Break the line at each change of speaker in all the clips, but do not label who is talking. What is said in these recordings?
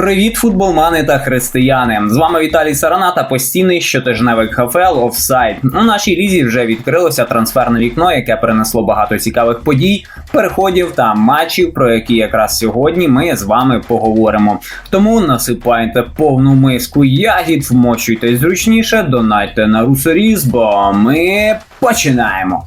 Привіт, футболмани та християни! З вами Віталій Сарана та постійний щотижневий ХФЛ Офсайд. У нашій лізі вже відкрилося трансферне вікно, яке принесло багато цікавих подій, переходів та матчів, про які якраз сьогодні ми з вами поговоримо. Тому насипайте повну миску ягід, вмощуйтесь зручніше, донайте на русоріз, бо ми починаємо.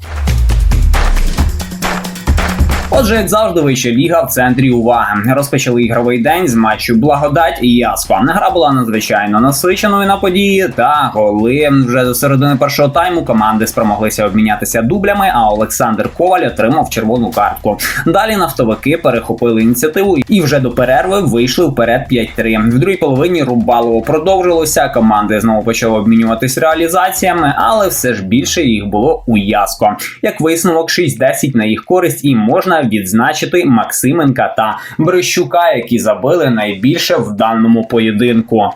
Отже, як завжди, вища ліга в центрі уваги. Розпочали ігровий день з матчу Благодать і Яспа. Гра була надзвичайно насиченою на події та голи. Вже до середини першого тайму команди спромоглися обмінятися дублями. А Олександр Коваль отримав червону картку. Далі нафтовики перехопили ініціативу і вже до перерви вийшли вперед 5-3. В другій половині рубалово продовжилося. Команди знову почали обмінюватись реалізаціями, але все ж більше їх було у Яско. Як висновок, 6-10 на їх користь, і можна відзначити Максименка та Брищука, які забили найбільше в даному поєдинку.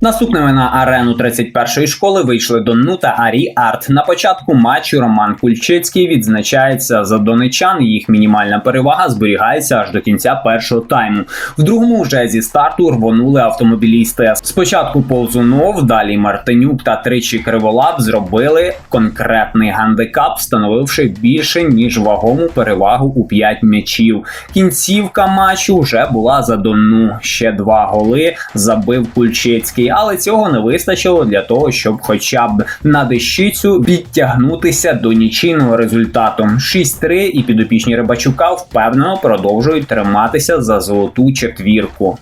Наступними на арену 31-ї школи вийшли Донну та Арі Арт. На початку матчу Роман Кульчицький відзначається за донечан. Їх мінімальна перевага зберігається аж до кінця першого тайму. В другому вже зі старту рвонули автомобілісти. Спочатку Ползунов, далі Мартинюк та тричі Криволап зробили конкретний гандикап, встановивши більше ніж вагому перевагу у 5 м'ячів. Кінцівка матчу вже була за Донну. Ще два голи забив Кульчицький, але цього не вистачило для того, щоб хоча б на дещицю підтягнутися до нічийного результату. 6-3 і підопічні Рибачука впевнено продовжують триматися за золоту четвірку.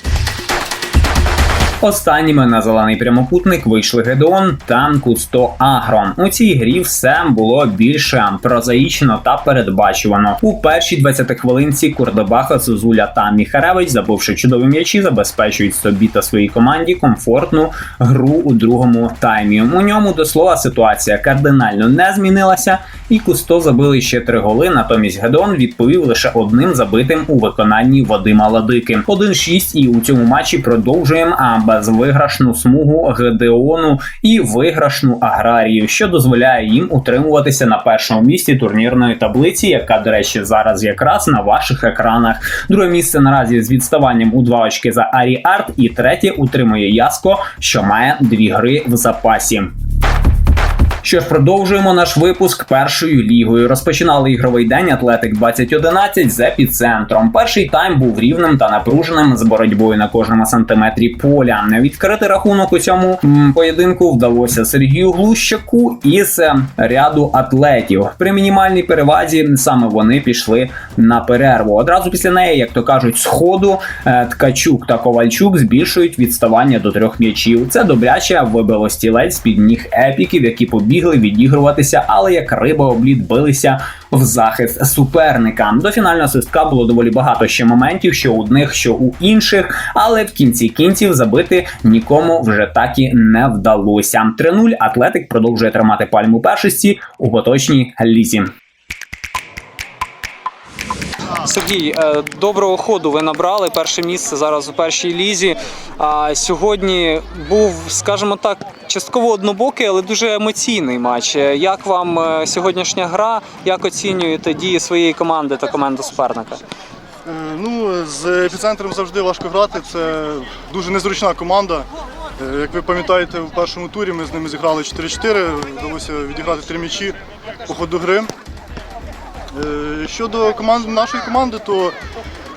Останніми на зелений прямокутник вийшли Гедеон та Кусто Агро. У цій грі все було більше прозаїчно та передбачувано. У першій 20 хвилинці Курдебаха, Зозуля та Міхаревич, забивши чудові м'ячі, забезпечують собі та своїй команді комфортну гру у другому таймі. У ньому до слова ситуація кардинально не змінилася, і Кусто забили ще три голи. Натомість Гедеон відповів лише одним забитим у виконанні Вадима Ладики. 1-6 і у цьому матчі продовжуємо. А безвиграшну смугу Гедеону і виграшну аграрію, що дозволяє їм утримуватися на першому місці турнірної таблиці, яка, до речі, зараз якраз на ваших екранах. Друге місце наразі з відставанням у два очки за Арі Арт, і третє утримує Яско, що має дві гри в запасі. Що ж, продовжуємо наш випуск першою лігою. Розпочинали ігровий день Атлетик 2011 з епіцентром. Перший тайм був рівним та напруженим з боротьбою на кожному сантиметрі поля. Відкрити рахунок у цьому поєдинку вдалося Сергію Глущаку із е, ряду атлетів. При мінімальній перевазі саме вони пішли на перерву. Одразу після неї, як то кажуть, з ходу е, Ткачук та Ковальчук збільшують відставання до трьох м'ячів. Це добряче вибило стілець під ніг епіків, які побігли відігруватися, але як риба облід билися в захист суперника. До фінального свистка було доволі багато ще моментів, що у одних, що у інших, але в кінці кінців забити нікому вже так і не вдалося. 3-0 Атлетик продовжує тримати пальму першості у поточній лізі.
Сергій, е, доброго ходу ви набрали перше місце зараз у першій лізі. А сьогодні був, скажімо так, частково однобокий, але дуже емоційний матч. Е, Як вам е, сьогоднішня гра? Як оцінюєте дії своєї команди та команди суперника?
Ну, з епіцентром завжди важко грати. Це дуже незручна команда. Як ви пам'ятаєте, в першому турі ми з ними зіграли 4-4, вдалося відіграти три м'ячі по ходу гри. Е, Щодо команд, нашої команди, то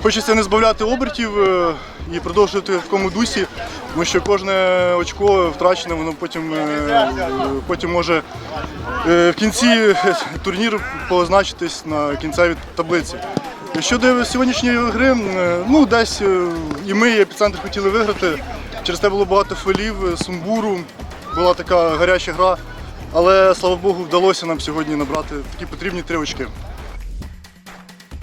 хочеться не збавляти обертів е, і продовжувати в такому дусі, тому що кожне очко втрачене, воно потім, е, потім може в кінці турніру позначитись на кінцевій таблиці. Щодо сьогоднішньої гри, ну десь і ми, і епіцентр хотіли виграти. Через те було багато фолів, сумбуру, була така гаряча гра. Але слава Богу, вдалося нам сьогодні набрати такі потрібні три очки.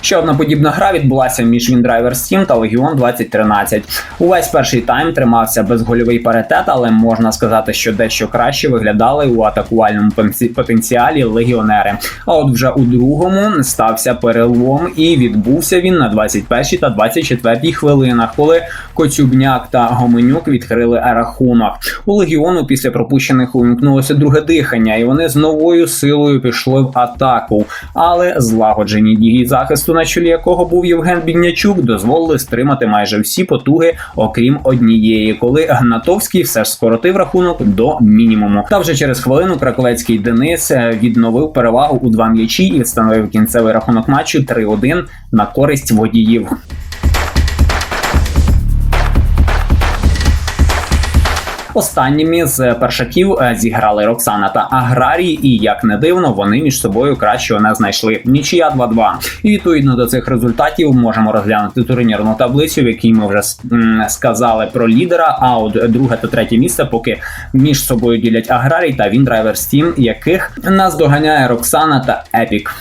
Ще одна подібна гра відбулася між Windriver Steam та Legion 2013. Увесь перший тайм тримався безгольовий паритет, але можна сказати, що дещо краще виглядали у атакувальному потенціалі легіонери. А от вже у другому стався перелом, і відбувся він на 21 та 24 хвилинах, коли Коцюбняк та Гоменюк відкрили рахунок. У легіону після пропущених увімкнулося друге дихання, і вони з новою силою пішли в атаку. Але злагоджені дії захисту на чолі якого був Євген Біднячук, дозволили стримати майже всі потуги, окрім однієї, коли Гнатовський все ж скоротив рахунок до мінімуму. Та вже через хвилину краковецький Денис е, відновив перевагу у два м'ячі і встановив кінцевий рахунок матчу 3-1 на користь водіїв. Останніми з першаків е, зіграли Роксана та Аграрій, і як не дивно, вони між собою кращого не знайшли. Нічия 2-2. І відповідно до цих результатів можемо розглянути турнірну таблицю, в якій ми вже сказали про лідера. А от друге та третє місце поки між собою ділять Аграрій та Віндрайвер Steam, яких нас доганяє Роксана та Епік.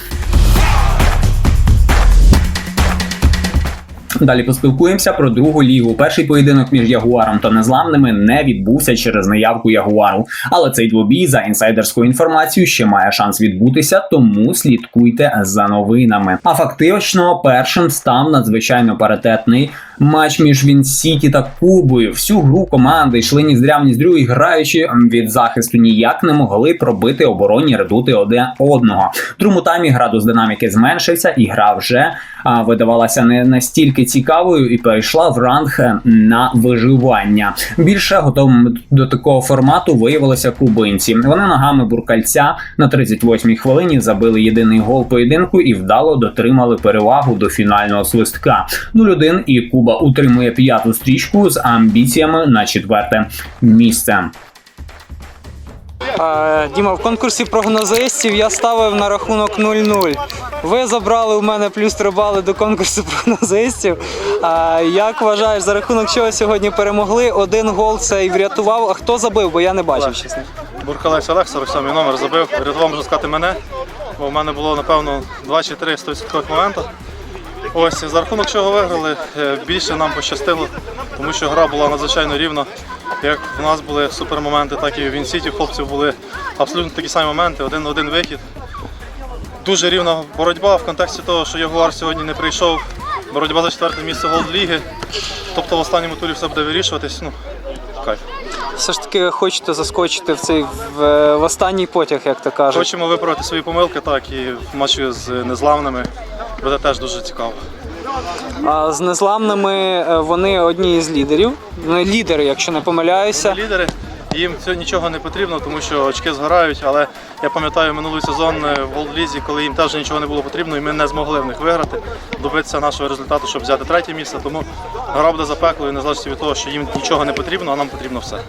Далі поспілкуємося про другу лігу. Перший поєдинок між Ягуаром та незламними не відбувся через наявку Ягуару. Але цей двобій за інсайдерською інформацією ще має шанс відбутися, тому слідкуйте за новинами. А фактично першим став надзвичайно паритетний матч між Вінсіті та Кубою. Всю гру команди йшли ні здрям, ні здрю, і граючи від захисту ніяк не могли пробити оборонні редути один одного. В другому таймі градус динаміки зменшився, і гра вже а, видавалася не настільки цікавою і перейшла в ранг е, на виживання. Більше готовими до такого формату виявилися кубинці. Вони ногами буркальця на 38-й хвилині забили єдиний гол поєдинку і вдало дотримали перевагу до фінального свистка. 0-1 і Куба утримує п'яту стрічку з амбіціями на четверте місце.
Діма, в конкурсі прогнозистів я ставив на рахунок 0-0. Ви забрали у мене плюс 3 бали до конкурсу прогнозистів. Як вважаєш, за рахунок чого сьогодні перемогли? Один гол це і врятував. А хто забив? Бо я не бачив, чесно.
Буркалець Олег, 47 номер забив. Рятував, можна сказати, мене. Бо в мене було, напевно, 2 чи 3 100% моменту. Ось, за рахунок чого виграли, е, більше нам пощастило, тому що гра була надзвичайно рівна. Як в нас були супермоменти, так і в Інсіті хлопців були абсолютно такі самі моменти, один на один вихід. Дуже рівна боротьба в контексті того, що Ягуар сьогодні не прийшов. Боротьба за четверте місце голд ліги. Тобто в останньому турі все буде вирішуватись. Ну, кайф.
Все ж таки хочете заскочити в цей в, в останній потяг, як то кажуть.
Хочемо виправити свої помилки, так, і в матчі з незламними буде теж дуже цікаво.
А з незламними е, вони одні із лідерів. Ну, лідери, якщо не помиляюся.
Лідери, їм це нічого не потрібно, тому що очки згорають, але я пам'ятаю минулий сезон е, в Голдлізі, коли їм теж нічого не було потрібно, і ми не змогли в них виграти, добитися нашого результату, щоб взяти третє місце. Тому гра буде запеклою, незалежно від того, що їм нічого не потрібно, а нам потрібно все.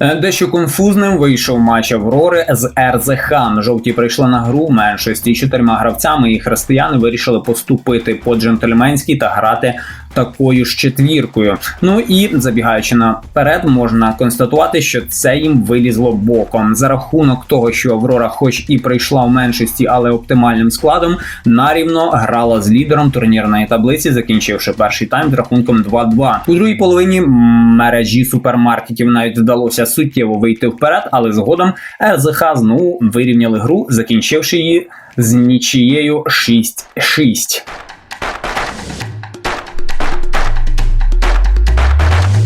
Е, Дещо конфузним вийшов матч Аврори з РЗХ. Жовті прийшли на гру меншості чотирма гравцями, і християни вирішили поступити по джентльменськи та грати такою ж четвіркою. Ну і забігаючи наперед, можна констатувати, що це їм вилізло боком за рахунок того, що Аврора, хоч і прийшла в меншості, але оптимальним складом, нарівно грала з лідером турнірної таблиці, закінчивши перший тайм з рахунком 2-2. У другій половині мережі супермаркетів навіть вдалося суттєво вийти вперед, але згодом РЗХ знову вирівняли гру, закінчивши її з нічією 6-6.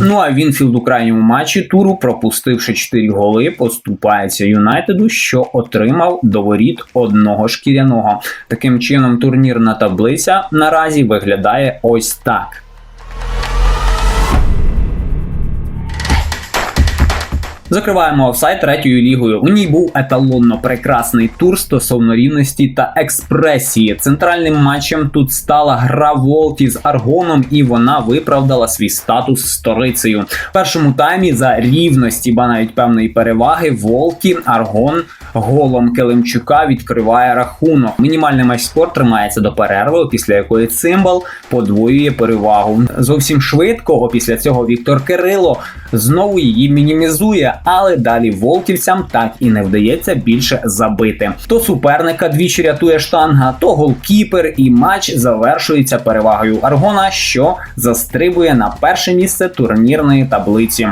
Ну а Вінфілд у крайньому матчі туру, пропустивши 4 голи, поступається Юнайтеду, що отримав до воріт одного шкіряного. Таким чином, турнірна таблиця наразі виглядає ось так. Закриваємо офсайт третьою лігою. У ній був еталонно прекрасний тур стосовно рівності та експресії. Центральним матчем тут стала гра Волті з Аргоном, і вона виправдала свій статус сторицею. В першому таймі за рівності, ба навіть певної переваги, Волті Аргон голом Келемчука відкриває рахунок. Мінімальний матч спорт тримається до перерви, після якої цимбал подвоює перевагу. Зовсім швидко. Опісля цього Віктор Кирило знову її мінімізує, але далі волківцям так і не вдається більше забити. То суперника двічі рятує штанга, то голкіпер, і матч завершується перевагою Аргона, що застрибує на перше місце турнірної таблиці.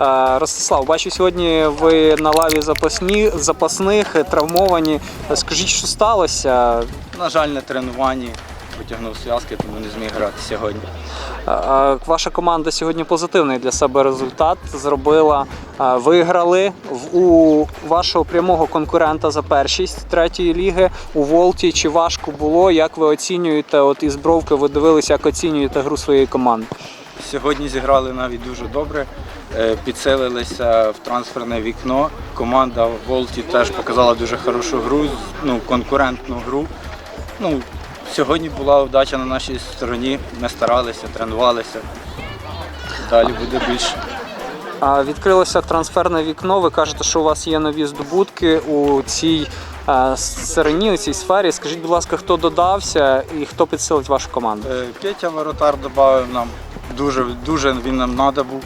Е, Ростислав, бачу сьогодні ви на лаві запасні, запасних, травмовані. Скажіть, що сталося?
На жаль, на тренуванні потягнув зв'язки, тому не зміг грати сьогодні.
Ваша команда сьогодні позитивний для себе результат зробила. Виграли у вашого прямого конкурента за першість третьої ліги у Волті. Чи важко було? Як ви оцінюєте? От із бровки ви дивилися, як оцінюєте гру своєї команди?
Сьогодні зіграли навіть дуже добре, е, підсилилися в трансферне вікно. Команда в Волті теж показала дуже хорошу гру, ну, конкурентну гру. Ну, сьогодні була вдача на нашій стороні. Ми старалися, тренувалися. Далі буде більше.
А, Відкрилося трансферне вікно. Ви кажете, що у вас є нові здобутки у цій е, стороні, у цій сфері. Скажіть, будь ласка, хто додався і хто підсилить вашу команду?
Е, Петя Воротар додав нам, дуже, дуже він нам треба був,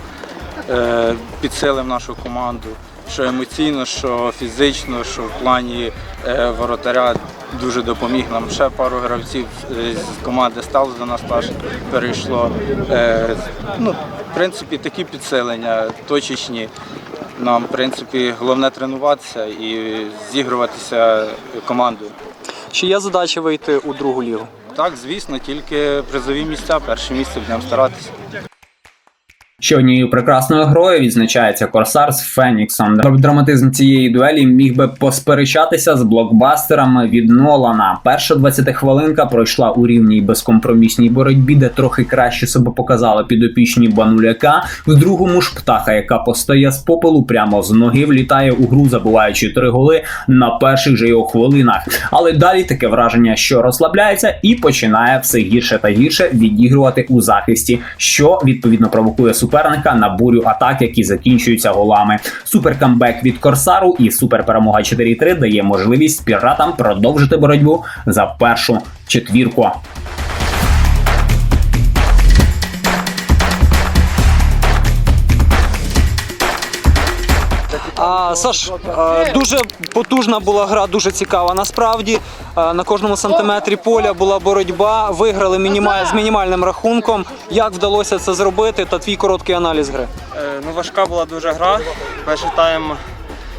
е, підсилив нашу команду, що емоційно, що фізично, що в плані воротаря дуже допоміг нам. Ще пару гравців е, з команди стало до нас теж перейшло. Е, Ну, в принципі, такі підсилення точечні. Нам, в принципі, головне тренуватися і зігруватися командою.
Чи є задача вийти у другу лігу?
Так, звісно, тільки призові місця, перше місце будемо старатися.
Ще однією прекрасною грою відзначається Корсар з Феніксом. Драматизм цієї дуелі міг би посперечатися з блокбастерами від Нолана. Перша 20 хвилинка пройшла у рівній безкомпромісній боротьбі, де трохи краще себе показали підопічні бануляка. В другому ж птаха, яка постає з попелу, прямо з ноги влітає у гру, забуваючи три голи на перших же його хвилинах. Але далі таке враження, що розслабляється і починає все гірше та гірше відігрувати у захисті, що відповідно провокує суперника на бурю атак, які закінчуються голами. Суперкамбек від Корсару і суперперемога 4-3 дає можливість піратам продовжити боротьбу за першу четвірку.
А, Саш, дуже потужна була гра, дуже цікава. Насправді на кожному сантиметрі поля була боротьба. Виграли мінімаль, з мінімальним рахунком. Як вдалося це зробити? Та твій короткий аналіз гри.
Е, Ну, важка була дуже гра. Перший тайм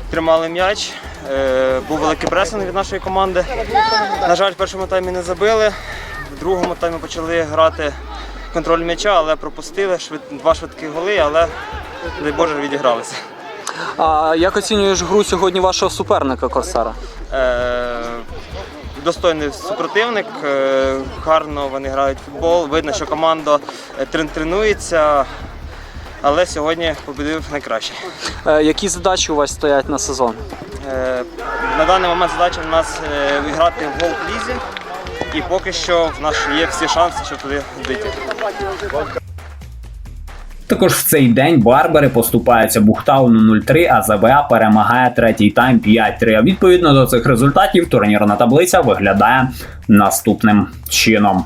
тримали м'яч. Е, Був великий пресинг від нашої команди. На жаль, в першому таймі не забили. В другому таймі почали грати контроль м'яча, але пропустили два швидкі голи, але дай Боже відігралися.
А як оцінюєш гру сьогодні вашого суперника Корсара?
Е, Достойний супротивник, е, гарно вони грають в футбол. Видно, що команда е, трен- тренується, але сьогодні побідив найкраще.
Е, Які задачі у вас стоять на сезон?
Е, На даний момент задача в нас е, грати в голд лізі. І поки що в нас є всі шанси, щоб туди дійти.
Також в цей день Барбери поступаються Бухтауну 0-3, а ЗБА перемагає третій тайм 5-3. Відповідно до цих результатів турнірна таблиця виглядає наступним чином.